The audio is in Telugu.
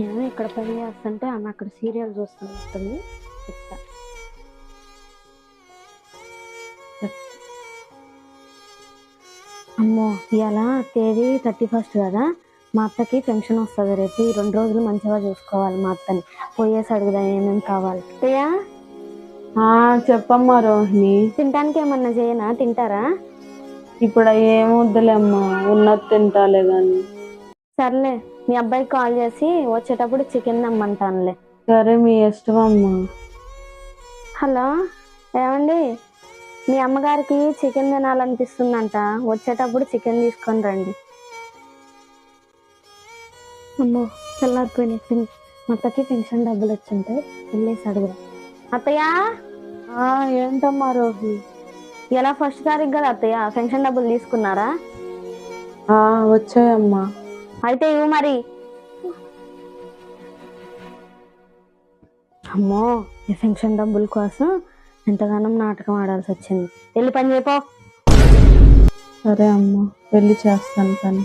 నేను ఇక్కడ పని చేస్తుంటే ఆమె అక్కడ సీరియల్ చూస్తున్నట్టుంది చెప్తా. అమ్మో ఇవాళ తేదీ థర్టీ ఫస్ట్ కదా. మా అత్తకి ఫంక్షన్ వస్తుంది రేపు. ఈ రెండు రోజులు మంచిగా చూసుకోవాలి మా అత్తని. పోయేసి అడుగుదా ఏమేమి కావాలి. అత్తయ్య? చెప్పమ్మా రోహిణి. తినడానికి ఏమన్నా చేయనా? తింటారా? ఇప్పుడు ఏం వద్దులేమ్మా. ఉన్నది తింటాలే గాని. సర్లే మీ అబ్బాయికి కాల్ చేసి వచ్చేటప్పుడు చికెన్ నమ్మంటానులే సరే మీ ఇష్టం అమ్మా హలో ఏమండి? మీ అమ్మగారికి చికెన్ తినాలనిపిస్తుందంట వచ్చేటప్పుడు చికెన్ తీసుకొని రండి. అమ్మో మా అత్తకి పెన్షన్ డబ్బులు వచ్చింటాయి వెళ్ళేసి అడుగురా అత్తయ్య? ఆ ఏంటమ్మా రోహిణి ఎలా ఫస్ట్ తారీఖు కదా అత్తయ్య పెన్షన్ డబ్బులు తీసుకున్నారా? ఆ వచ్చాయమ్మా. అయితే ఇవ్వు మరి. అమ్మో ఈ పెన్షన్ డబ్బుల కోసం ఎంతగానో నాటకం ఆడాల్సి వచ్చింది. వెళ్ళి పని చేయపో సరే అమ్మా వెళ్ళి చేస్తాను పని.